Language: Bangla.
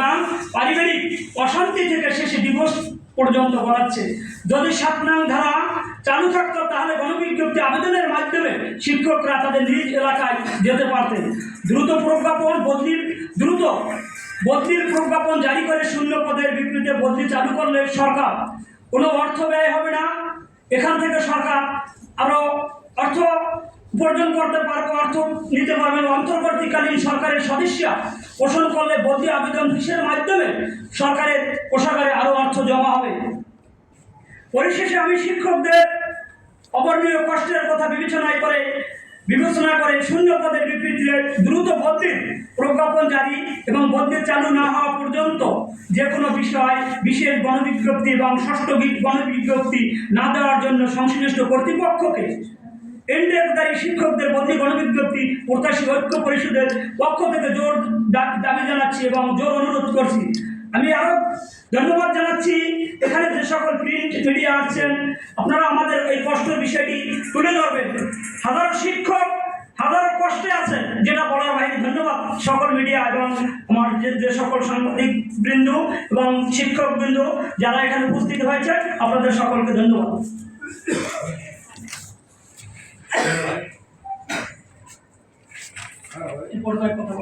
বা পারিবারিক অশান্তি থেকে শেষে দিবস পর্যন্ত করাচ্ছে যদি সাত নাম ধারা চালু থাকতো, তাহলে গণবিজ্ঞপ্তি আবেদনের মাধ্যমে শিক্ষকরা তাদের নিজ এলাকায় যেতে পারতেন। দ্রুত প্রজ্ঞাপন বদলির দ্রুত বদলির প্রজ্ঞাপন জারি করে শূন্য পদের বিপরীতে বদলি চালু করলে সরকার কোনো অর্থ ব্যয় হবে না। এখান থেকে সরকার আরও অর্থ উপার্জন করতে পারবে অর্থ নিতে পারবেন। অন্তর্বর্তীকালীন সরকারের সদস্য পোষণ করলে বদলি আবেদন ফিসের মাধ্যমে? সরকারের কোষাগারে আরও অর্থ জমা হবে। পরিশেষে আমি শিক্ষকদের অবর্ণীয় কষ্টের কথা বিবেচনায় করে, বিবেচনা করে শূন্য পদের বিবৃতিতে দ্রুত বদলির প্রজ্ঞাপন জারি এবং বদলি চালু না হওয়া পর্যন্ত যে কোনো বিষয়, বিশেষ গণবিজ্ঞপ্তি এবং ষষ্ঠ গণবিজ্ঞপ্তি না দেওয়ার জন্য সংশ্লিষ্ট কর্তৃপক্ষকে এন্ডেকদারী শিক্ষকদের বদলি গণবিজ্ঞপ্তি প্রত্যাশী ঐক্য পরিষদের পক্ষ থেকে জোর দাবি জানাচ্ছি এবং জোর অনুরোধ করছি। আমি আরও ধন্যবাদ জানাচ্ছি। এখানে যে সকল প্রিন্ট মিডিয়া আছেন, আপনারা আমাদের এই কষ্টের বিষয়টি তুলে ধরবেন। হাজারো শিক্ষক হাজারো কষ্টে আছেন, যেটা বলার বাইরে ধন্যবাদ সকল মিডিয়া এবং আমার যে যে সকল সাংবাদিক বৃন্দ এবং শিক্ষক বৃন্দ যারা এখানে উপস্থিত হয়েছে আপনাদের সকলকে ধন্যবাদ। Ramírez Arana.